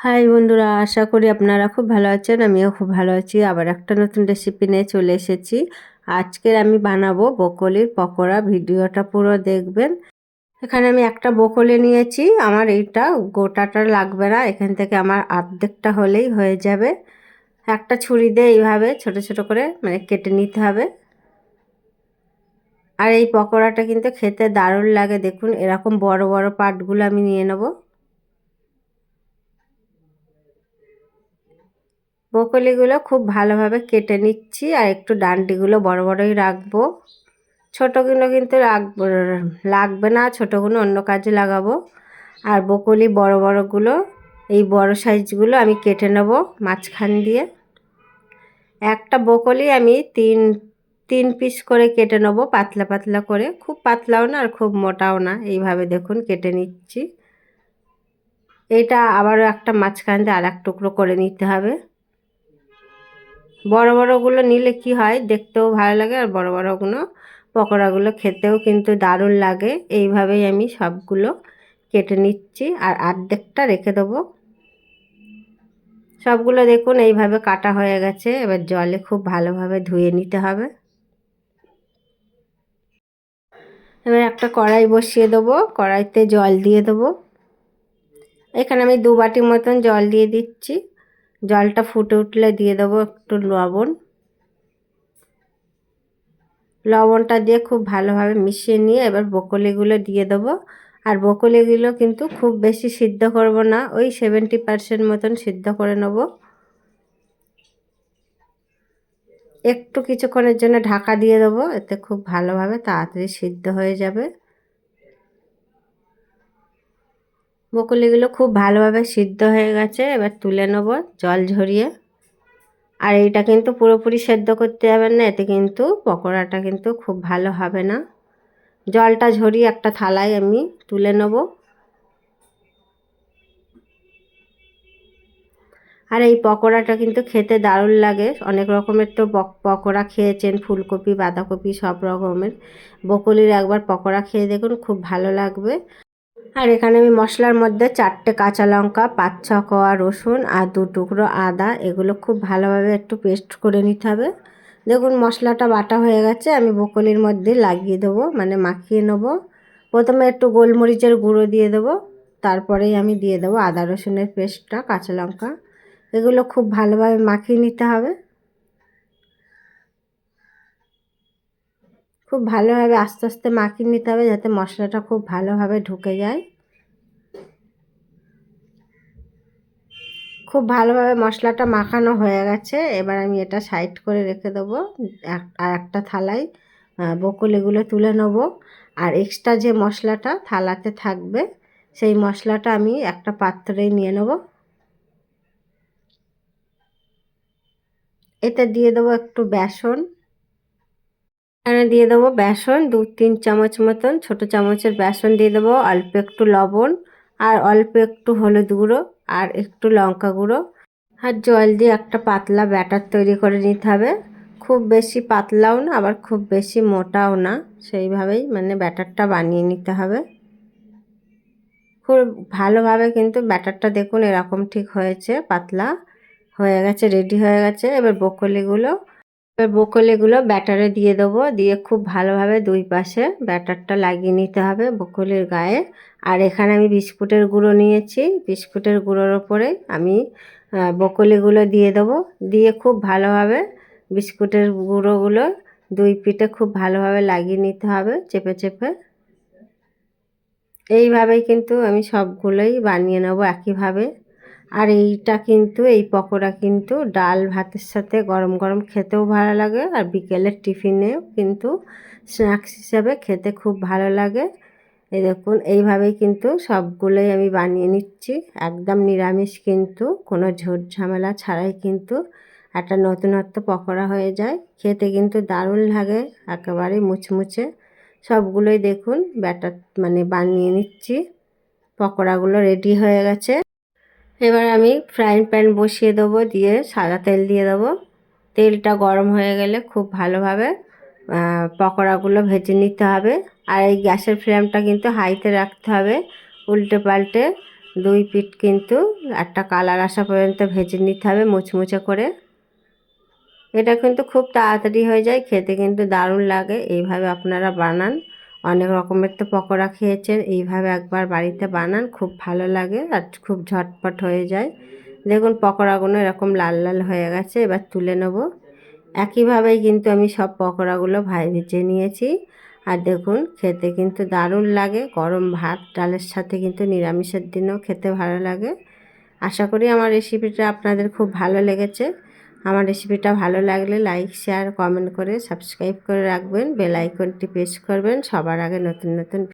High বন্ধুরা, আশা করি আপনারা খুব ভালো আছেন, আমিও খুব ভালো আছি। আবার একটা নতুন রেসিপি নিয়ে চলে এসেছি। আজকের আমি বানাবো বকলির পকোড়া, ভিডিওটা পুরো দেখবেন। এখানে আমি একটা বকলি নিয়েছি, আমার এইটা গোটাটা লাগবে না, এখান থেকে আমার অর্ধেকটা হলেই হয়ে যাবে। একটা ছুরি দিয়ে এইভাবে ছোট ছোট করে মানে কেটে নিতে হবে। আর এই পকোড়াটা কিন্তু খেতে দারুণ লাগে, দেখুন, এরকম বড় বড় পাটগুলো আমি নিয়ে নেব। বকলিগুলো খুব ভালোভাবে কেটে নিচ্ছি আর একটু ডান্ডিগুলো বড় বড়ই রাখব। ছোটোগুলো কিন্তু রাখব লাগবে না, ছোটোগুলো অন্য কাজে লাগাবো। আর বকলি বড় বড়গুলো, এই বড় সাইজগুলো আমি কেটে নেব মাঝখান দিয়ে। একটা বকলি আমি তিন তিন পিস করে কেটে নেব পাতলা পাতলা করে। খুব পাতলাও না আর খুব মোটাও না, এইভাবে দেখুন কেটে নিচ্ছি। এটা আবারও একটা মাঝখান দিয়ে আর এক টুকরো করে নিতে হবে। বড় বড়গুলো নিলে কি হয়? দেখতেও ভালো লাগে আর বড় বড়গুলো, পকোড়াগুলো খেতেও কিন্তু দারুণ লাগে। এইভাবেই আমি সবগুলো কেটে নিচ্ছি আর আর্ধেকটা রেখে দেবো। সবগুলো দেখুন এইভাবে কাটা হয়ে গেছে, এবার জলে খুব ভালোভাবে ধুয়ে নিতে হবে। এবার একটা কড়াই বসিয়ে দেবো, কড়াইতে জল দিয়ে দেবো। এখানে আমি দু বাটি মতন জল দিয়ে দিচ্ছি। জলটা ফুটে উঠলে দিয়ে দেবো একটু লবণ। লবণটা দিয়ে খুব ভালোভাবে মিশিয়ে নিয়ে এবার বকলিগুলো দিয়ে দেবো। আর বকলিগুলো কিন্তু খুব বেশি সিদ্ধ করব না, ওই সেভেন্টি পারসেন্ট মতন সিদ্ধ করে নেব। একটু কিছুক্ষণের জন্য ঢাকা দিয়ে দেবো, এতে খুব ভালোভাবে তাড়াতাড়ি সিদ্ধ হয়ে যাবে। বকুলিগুলো খুব ভালোভাবে সিদ্ধ হয়ে গেছে, এবার তুলে নেব জল ঝরিয়ে। আর এইটা কিন্তু পুরোপুরি সেদ্ধ করতে যাবেন না, এতে কিন্তু পকোড়াটা কিন্তু খুব ভালো হবে না। জলটা ঝরিয়ে একটা থালায় আমি তুলে নেব। আর এই পকোড়াটা কিন্তু খেতে দারুণ লাগে, অনেক রকমের তো পকোড়া খেয়েছেন, ফুলকপি, বাঁধাকপি, সব রকমের। বকুলির একবার পকোড়া খেয়ে দেখুন, খুব ভালো লাগবে। আর এখানে আমি মশলার মধ্যে চারটে কাঁচা লঙ্কা, পাঁচ ছ কোয়া রসুন আর দু টুকরো আদা। এগুলো খুব ভালোভাবে একটু পেস্ট করে নিতে হবে। দেখুন, মশলাটা বাটা হয়ে গেছে। আমি বকলির মধ্যে লাগিয়ে দেবো মানে মাখিয়ে নেব। প্রথমে একটু গোলমরিচের গুঁড়ো দিয়ে দেবো। তারপরেই আমি দিয়ে দেবো আদা রসুনের পেস্টটা, কাঁচা লঙ্কা। এগুলো খুব ভালোভাবে মাখিয়ে নিতে হবে। খুব ভালোভাবে আস্তে আস্তে মাখিয়ে নিতে হবে যাতে মশলাটা খুব ভালোভাবে ঢুকে যায়। খুব ভালোভাবে মশলাটা মাখানো হয়ে গেছে। এবার আমি এটা সাইড করে রেখে দেবো। আর একটা থালায় বকুলিগুলো তুলে নেব। আর এক্সট্রা যে মশলাটা থালাতে থাকবে, সেই মশলাটা আমি একটা পাত্রে নিয়ে নেব। এতে দিয়ে দেবো একটু বেসন। এখানে দিয়ে দেবো বেসন, দু, তিন চামচ মতন, ছোট চামচের বেসন দিয়ে দেবো, অল্প একটু লবণ আর অল্প একটু হলুদ গুঁড়ো আর একটু লঙ্কা গুঁড়ো। আর জল দিয়ে একটা পাতলা ব্যাটার তৈরি করে নিতে হবে। খুব বেশি পাতলাও না, আবার খুব বেশি মোটাও না। সেইভাবেই মানে ব্যাটারটা বানিয়ে নিতে হবে। খুব ভালোভাবে কিন্তু ব্যাটারটা দেখুন এরকম ঠিক হয়েছে, পাতলা হয়ে গেছে, রেডি হয়ে গেছে। এবার বকলিগুলো এবার বকলিগুলো ব্যাটারে দিয়ে দেবো। দিয়ে খুব ভালোভাবে দুই পাশে ব্যাটারটা লাগিয়ে নিতে হবে বকলির গায়ে। আর এখানে আমি বিস্কুটের গুঁড়ো নিয়েছি। বিস্কুটের গুঁড়োর ওপরে আমি বকলিগুলো দিয়ে দেবো। দিয়ে খুব ভালোভাবে বিস্কুটের গুঁড়োগুলো দুই পিঠে খুব ভালোভাবে লাগিয়ে নিতে হবে চেপে চেপে। এইভাবেই কিন্তু আমি সবগুলোই বানিয়ে নেব একইভাবে। আর এইটা কিন্তু, এই পকোড়া কিন্তু ডাল ভাতের সাথে গরম গরম খেতেও ভালো লাগে আর বিকেলের টিফিনেও কিন্তু স্ন্যাক্স হিসাবে খেতে খুব ভালো লাগে। এই দেখুন, এইভাবেই কিন্তু সবগুলোই আমি বানিয়ে নিচ্ছি। একদম নিরামিষ কিন্তু, কোনো ঝোট ঝামেলা ছাড়াই কিন্তু একটা নতুনত্ব পকোড়া হয়ে যায়। খেতে কিন্তু দারুণ লাগে, একেবারে মুচমুচে। সবগুলোই দেখুন, ব্যাটার মানে বানিয়ে নিচ্ছি। পকোড়াগুলো রেডি হয়ে গেছে। এবার আমি ফ্রাইং প্যান বসিয়ে দেবো, দিয়ে সাদা তেল দিয়ে দেবো। তেলটা গরম হয়ে গেলে খুব ভালোভাবে পকোড়াগুলো ভেজে নিতে হবে। আর এই গ্যাসের ফ্লেমটা কিন্তু হাইতে রাখতে হবে। উল্টে পাল্টে দুই পিঠ কিন্তু একটা কালার আসা পর্যন্ত ভেজে নিতে হবে মুচমুচে করে। এটা কিন্তু খুব তাড়াতাড়ি হয়ে যায়, খেতে কিন্তু দারুণ লাগে। এইভাবে আপনারা বানান। অনেক রকমের তো পকোড়া খেয়েছেন। এইভাবে একবার বাড়িতে বানান, খুব ভালো লাগে আর খুব ঝটপট হয়ে যায়। দেখুন, পকোড়াগুলো এরকম লাল লাল হয়ে গেছে, এবার তুলে নেব। একইভাবেই কিন্তু আমি সব পকোড়াগুলো ভাই ভেজে নিয়েছি। আর দেখুন, খেতে কিন্তু দারুণ লাগে। গরম ভাত, ডালের সাথে কিন্তু নিরামিষের দিনেও খেতে ভালো লাগে। আশা করি আমার রেসিপিটা আপনাদের খুব ভালো লেগেছে। আমার রেসিপিটা ভালো লাগলে লাইক শেয়ার কমেন্ট করে সাবস্ক্রাইব করে রাখবেন বেল আইকনটি প্রেস করবেন, সবার আগে নতুন নতুন